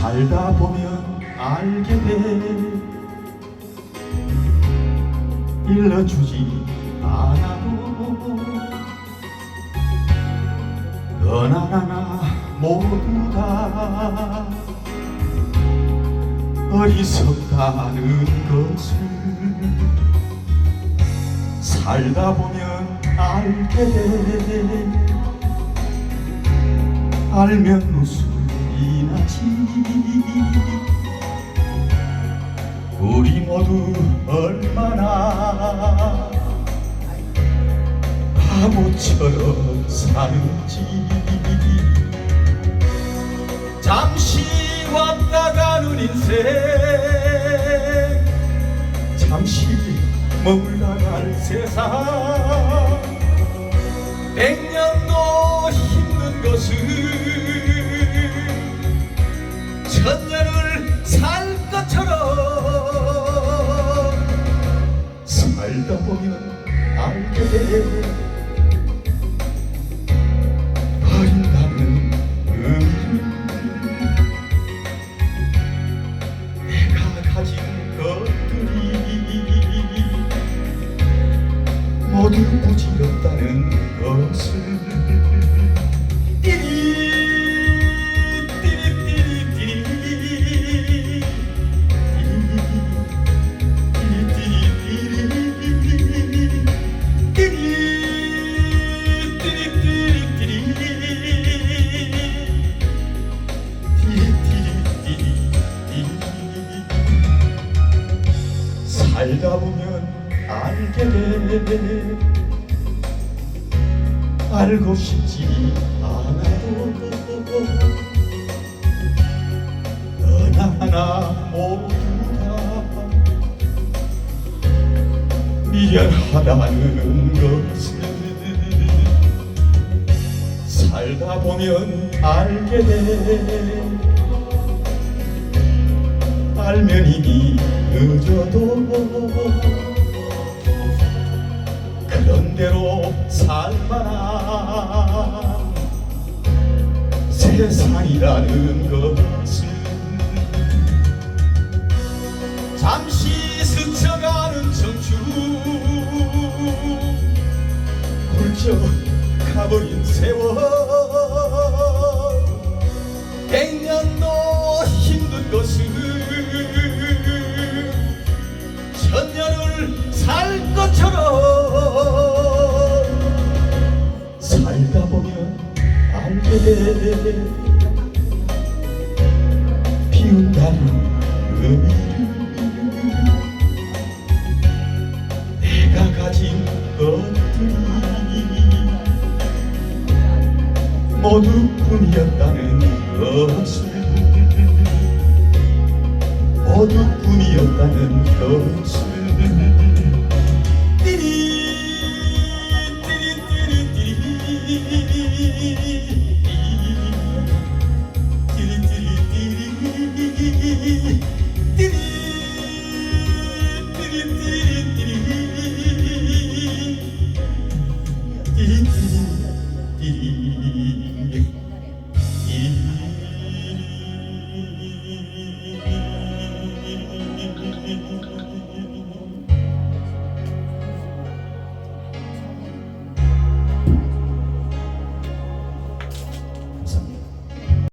살다 보면 알게 돼. 일러주지 않아도 너나 나나 모두 다 어리석다는 것을 살다 보면 알게 돼. 알면 웃음 이 나지. 우리 모두 얼마나 바보처럼 사는지. 잠시 왔다 가는 인생. 잠시 머물다 갈 세상. 백년도 힘든 것을 보면 알게 돼버 알게 돼 알고 싶지 않아도 너나 하나 모두 다. 미련하다는 것을 살다 보면 알게 돼. 알면 이미 늦어도 그런 대로 살만한 세상이라는 것을 잠시 스쳐가는 청춘 훌쩍 가버린 세월. 백년도 힘든 것을 살다 보면 알게 돼. 비운다는 의미를 내가 가진 것들이 모두 꿈이었다는 것을 모두 꿈이었다는 것을 gittin